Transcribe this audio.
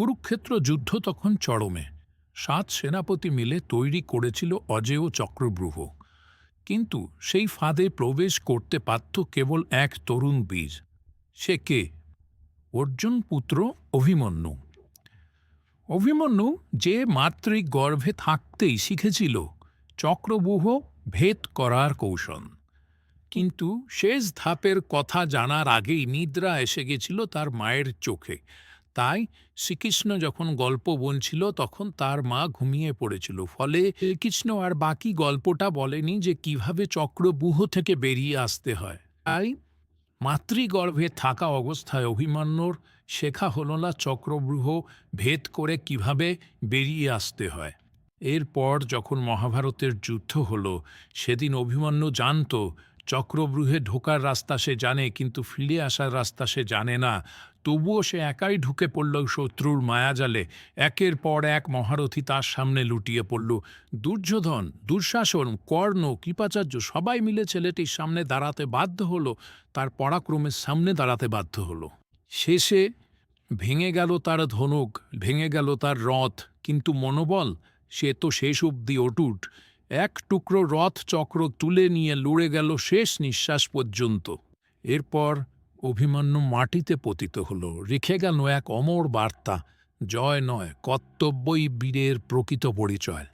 কুরুক্ষেত্র যুদ্ধ তখন চরমে। সাত সেনাপতি মিলে তৈরি করেছিল অজেয় চক্রব্রূহ। কিন্তু সেই ফাঁদে প্রবেশ করতে পারত কেবল এক তরুণ বীর। সে কে? অর্জুন পুত্র অভিমন্যু। অভিমন্যু যে মাতৃক গর্ভে থাকতেই শিখেছিল চক্রব্যূহ ভেদ করার কৌশল। কিন্তু শেষ ধাপের কথা জানার আগেই নিদ্রা এসে গেছিল তার মায়ের চোখে। তাই শ্রীকৃষ্ণ যখন গল্প বলছিল, তখন তার মা ঘুমিয়ে পড়েছিল। ফলে কৃষ্ণ আর বাকি গল্পটা বলেনি যে কীভাবে চক্রব্যূহ থেকে বেরিয়ে আসতে হয়। তাই মাতৃগর্ভে থাকা অবস্থায় অভিমন্যুর শেখা হল না চক্রব্যূহ ভেদ করে কীভাবে বেরিয়ে আসতে হয়। এরপর যখন মহাভারতের যুদ্ধ হল, সেদিন অভিমন্যু জানত চক্রব্যূহে ঢোকার রাস্তা সে জানে, কিন্তু ফিরে আসার রাস্তা সে জানে না। তবুও সে একাই ঢুকে পড়ল শত্রুর মায়াজালে। একের পর এক মহারথী তার সামনে লুটিয়ে পড়ল। দুর্যোধন, দুঃশাসন, কর্ণ, কৃপাচার্য সবাই মিলে ছেলেটির সামনে দাঁড়াতে বাধ্য হলো। তার পরাক্রমের সামনে দাঁড়াতে বাধ্য হলো। শেষে ভেঙে গেল তার ধনুক, ভেঙে গেল তার রথ, কিন্তু মনোবল, সে তো শেষ অবধি অটুট। এক টুকরো রথ চক্র তুলে নিয়ে লড়ে গেল শেষ নিঃশ্বাস পর্যন্ত। এরপর অভিমন্যু মাটিতে পতিত হল। রেখে গেল এক অমর বার্তা, জয় নয়, কর্তব্যই বীরের প্রকৃত পরিচয়।